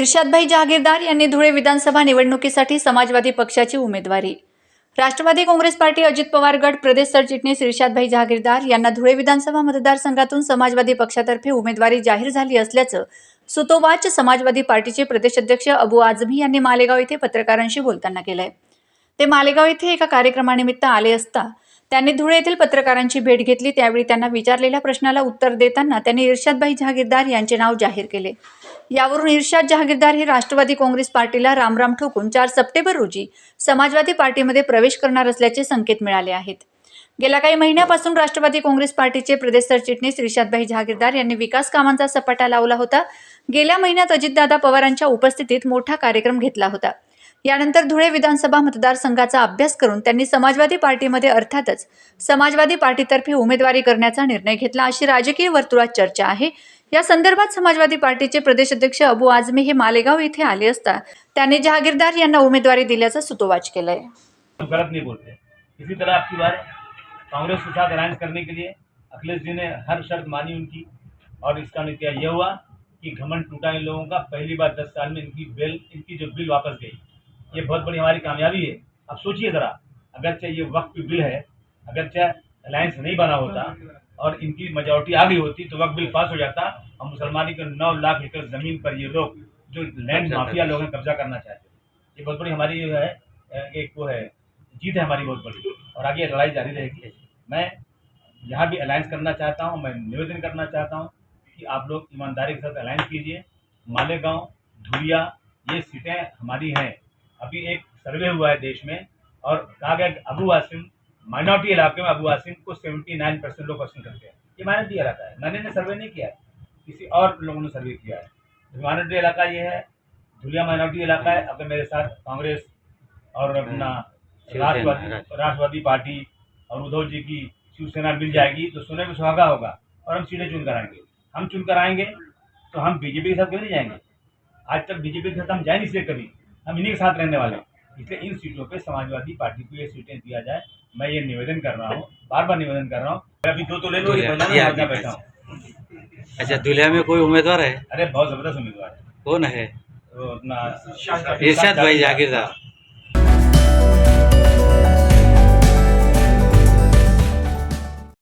इर्शादभाई जहागीरदार यांनी धुळे विधानसभा निवडणुकीसाठी समाजवादी पक्षाची उमेदवारी. राष्ट्रवादी काँग्रेस पार्टी अजित पवार गट प्रदेश सरचिटणीस इर्शादभाई जहागीरदार यांना धुळे विधानसभा मतदारसंघातून समाजवादी पक्षातर्फे उमेदवारी जाहीर झाली असल्याचं सुतोवाच समाजवादी पार्टीचे प्रदेशाध्यक्ष अबू आझमी यांनी मालेगाव येथे पत्रकारांशी बोलताना केलंय. ते मालेगाव येथे एका कार्यक्रमानिमित्त आले असता त्यांनी धुळे येथील पत्रकारांची भेट घेतली त्यावेळी त्यांना विचारलेल्या प्रश्नाला उत्तर देताना त्यांनी इर्शादभाई जहागीरदार यांचे नाव जाहीर केले. यावरून इर्शाद जहागीरदार हे राष्ट्रवादी काँग्रेस पार्टीला रामराम ठोकून चार सप्टेंबर रोजी समाजवादी पार्टीमध्ये प्रवेश करणार असल्याचे संकेत मिळाले आहेत. गेल्या काही महिन्यापासून राष्ट्रवादी काँग्रेस पार्टीचे प्रदेश सरचिटणीस रिशादभाई जहागीरदार यांनी विकास कामांचा सपाटा लावला होता. गेल्या महिन्यात अजितदादा पवारांच्या उपस्थितीत मोठा कार्यक्रम घेतला होता. यानंतर धुळे विधानसभा मतदारसंघाचा अभ्यास करून त्यांनी समाजवादी पार्टीमध्ये अर्थातच समाजवादी पार्टीतर्फे उमेदवारी करण्याचा निर्णय घेतला अशी राजकीय वर्तुळात चर्चा आहे. या संदर्भात समाजवादी पार्टीचे प्रदेशाध्यक्ष अबू आझमी हे मालेगाव येथे आले असता, त्यांनी जहागीरदार यांना उमेदवारी दिल्याचं सुतोवाच केलंय. गलत कांग्रेस के साथ अलायंस करने के लिए अखिलेश जी ने हर शर्त मानी उनकी और इसका नतीजा यह हुआ कि घमंड टूटा इन लोगों का। पहली बार दस साल में इनकी बिल, इनकी जो बिल वापस गई, ये बहुत बड़ी हमारी कामयाबी है। अब सोचिए ज़रा अगर चाहे ये वक्त बिल है अगर चाहे अलायंस नहीं बना होता और इनकी मेजोरिटी आ गई होती तो वक्त बिल पास हो जाता। और मुसलमानी के नौ लाख एकड़ ज़मीन पर ये लोग जो लैंड माफिया लोग हैं। कब्जा करना चाहते हैं। ये बहुत बड़ी हमारी जो है एक वो है जीत है हमारी बहुत बड़ी। और आगे लड़ाई जारी रहेगी। मैं यहाँ भी अलायंस करना चाहता हूँ मैं निवेदन करना चाहता हूँ कि आप लोग ईमानदारी के साथ अलायंस कीजिए। मालेगांव धुलिया ये सीटें हमारी हैं। अभी एक सर्वे हुआ है देश में और कहा गया अबू वासिम माइनॉरिटी इलाके में अबू वासिम को 79 परसेंट लोग पसंद करते हैं। ये माइनॉरिटी इलाका है। मैंने ने सर्वे नहीं किया किसी और लोगों ने सर्वे किया है। माइनॉरिटी इलाका ये है। धुलिया माइनॉरिटी इलाका है। अगर मेरे साथ कांग्रेस और अपना राष्ट्रवादी राष्ट्रवादी। पार्टी और उद्धव जी की शिवसेना मिल जाएगी तो सोने में सुहागा होगा और हम सीटें चुन कर आएँगे। हम चुन कर आएँगे तो हम बीजेपी के साथ कभी नहीं जाएँगे? आज तक बीजेपी के साथ हम जाए नहीं सकते कभी। हम इन्हीं के साथ रहने वाले हैं। इसलिए इन सीटों पे समाजवादी पार्टी को ये सीटें दिया जाए। मैं ये निवेदन कर रहा हूँ बार बार निवेदन कर रहा हूँ। अभी दो तो ले लो। बैठा हूँ। अच्छा दुल्हिया में कोई उम्मीदवार है? अरे बहुत ज़बरदस्त उम्मीदवार है। कौन है? इरशाद भाई जागीरदार।